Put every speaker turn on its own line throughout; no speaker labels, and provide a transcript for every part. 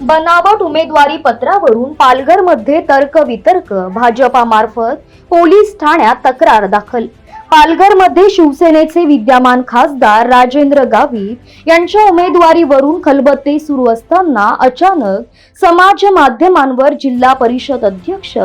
बनावट उमेदवारी पत्रावरून पालघरमध्ये तर्कवितर्क भाजपामार्फत पोलीस ठाण्यात तक्रार दाखल. पालघरमध्ये शिवसेनेचे विद्यमान खासदार राजेंद्र गावित यांच्या उमेदवारीवरून खलबत्ते सुरू असताना अचानक समाज माध्यमांवर जिल्हा परिषद अध्यक्ष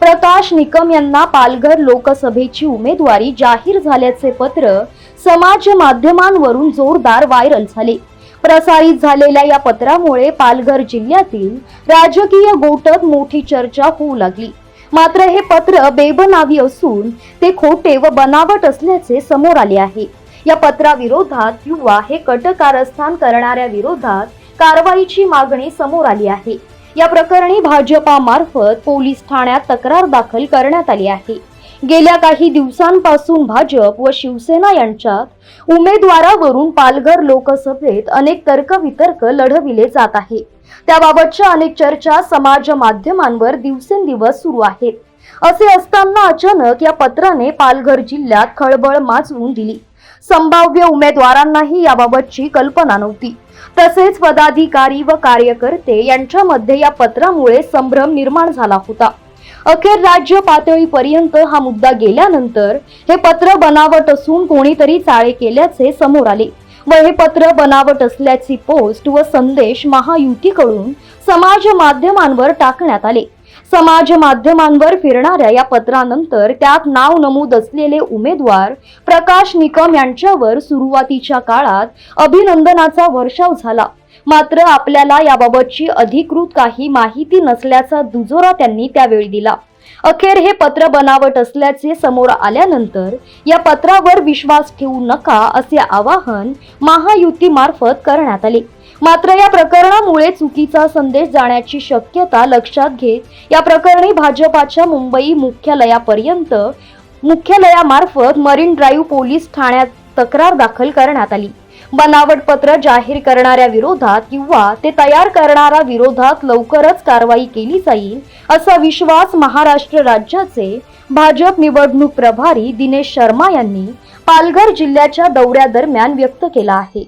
प्रकाश निकम यांना पालघर लोकसभेची उमेदवारी जाहीर झाल्याचे पत्र समाज माध्यमांवरून जोरदार व्हायरल झाले. प्रसारित झालेल्या या पत्रामुळे पालघर जिल्ह्यातील राजकीय गोटत मोठी चर्चा होऊ लागली. मात्र हे पत्र बेबनावी असून ते खोटे व बनावट असल्याचे समोर आले आहे. या पत्राविरोधात युवा हे कट कारस्थान करणाऱ्या विरोधात कारवाईची मागणी समोर आली आहे. या प्रकरणी भाजपामार्फत पोलीस ठाण्यात तक्रार दाखल करण्यात आली आहे. गेल्या काही दिवसांपासून भाजप व शिवसेना यांच्यात उमेदवारावरून पालघर लोकसभेत अनेक तर्कवितर्क लढविले जात आहे. त्याबाबतच्या अनेक चर्चा समाज माध्यमांवर दिवसेंदिवस सुरू आहेत. असे असताना अचानक या पत्राने पालघर जिल्ह्यात खळबळ माजवून दिली. संभाव्य उमेदवारांनाही याबाबतची कल्पना नव्हती. तसेच पदाधिकारी व कार्यकर्ते यांच्यामध्ये या पत्रामुळे संभ्रम निर्माण झाला होता. अखेर राज्य पातळीपर्यंत हा मुद्दा गेल्यानंतर हे पत्र बनावट असून कोणीतरी चाळे केल्याचे समोर आले. व हे पत्र बनावट असल्याची पोस्ट व संदेश महायुतीकडून समाज माध्यमांवर टाकण्यात आले. समाज माध्यमांवर फिरणाऱ्या या पत्रानंतर त्यात नाव नमूद असलेले उमेदवार प्रकाश निकम यांच्यावर सुरुवातीच्या काळात अभिनंदनाचा वर्षाव झाला. मात्र आपल्याला याबाबतची अधिकृत काही माहिती नसल्याचा दुजोरा त्यांनी त्यावेळी दिला. अखेर हे पत्र बनावट असल्याचे समोर आल्यानंतर या पत्रावर विश्वास ठेवू नका असे आवाहन महायुतीमार्फत करण्यात आले. मात्र या प्रकरणामुळे चुकीचा संदेश जाण्याची शक्यता लक्षात घेत या प्रकरणी भाजपाच्या मुंबई मुख्यालयापर्यंत मुख्यालयामार्फत मरीन ड्राईव्ह पोलीस ठाण्यात तक्रार दाखल करण्यात आली. बनावट पत्र जाहीर करणाऱ्या विरोधात किंवा ते तयार करणारा विरोधात लवकरच कारवाई केली जाईल असा विश्वास महाराष्ट्र राज्याचे भाजप निवडणूक प्रभारी दिनेश शर्मा यांनी पालघर जिल्ह्याच्या दौऱ्यादरम्यान व्यक्त केला आहे.